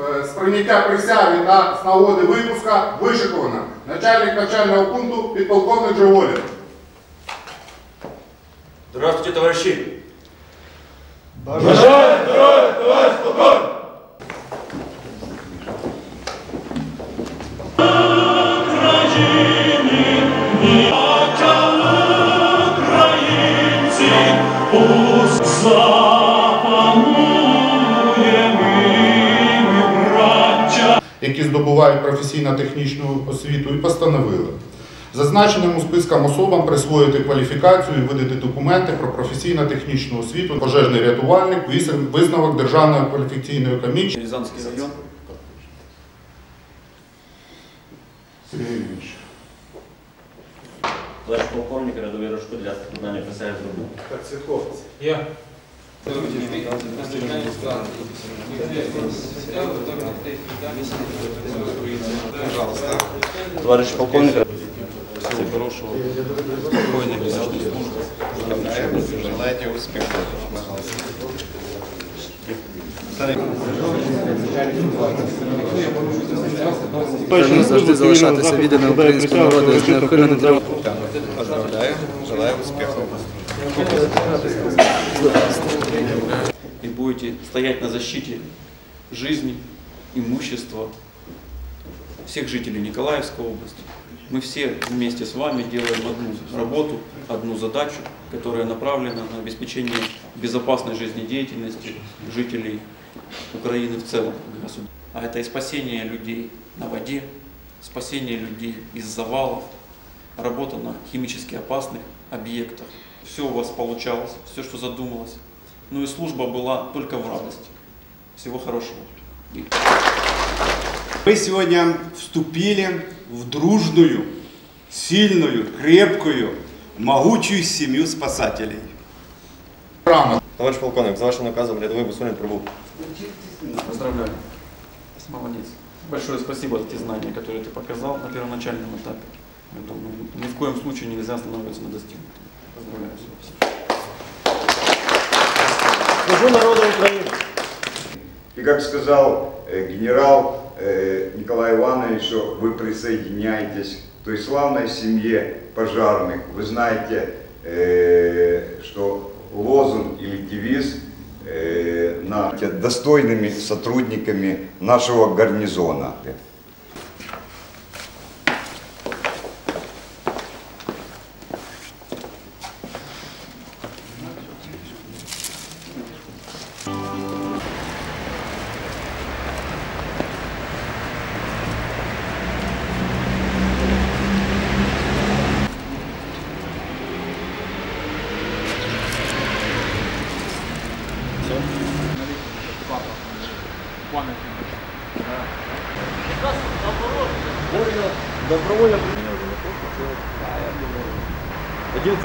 Е, сприйняття присяги та з нагоди випуска вишикована. Начальник навчального пункту підполковник Джоголін. Здравствуйте, товариші! Бажаю здоров'я, товариш полковник! Україна! Які здобувають професійно-технічну освіту, і постановили зазначеним у спискам особам присвоїти кваліфікацію і видати документи про професійно-технічну освіту, пожежний рятувальник, висновок Державної кваліфікаційної комісії. Рязанский район. Сергій Ильич. Товарищ полковник, рядовий Рожко для складання присяги зробив. Я. Пожалуйста. Товарищ полковник. Всего хорошего. Спокойной безопасной службы. Желайте успехов. Пожалуйста. Повинно завжди залишатися відданим українському народу з Поздравляю, желаю успіху. И будете стоять на защите жизни, имущества всех жителей Николаевской области. Мы все вместе с вами делаем одну работу, одну задачу, которая направлена на обеспечение безопасной жизнедеятельности жителей Украины в целом. А это и спасение людей на воде, спасение людей из завалов, работа на химически опасных объектах. Все у вас получалось, все, что задумалось. Ну и служба была только в радости. Всего хорошего. Мы сегодня вступили в дружную, сильную, крепкую, могучую семью спасателей. Грамота. Товарищ полковник, за вашим наказом рядовой Бусулин прибыл. поздравляю. Молодец. Большое спасибо за те знания, которые ты показал на первоначальном этапе. Думаю, ни в коем случае нельзя останавливаться на достигнутом. Поздравляю всех. служу народу України. И как сказал э, генерал э, Николай Иванович, что вы присоединяетесь к той славной семье пожарных. Вы знаете, э, что лозунг или девиз на достойными сотрудниками нашего гарнизона. Добровольно. Один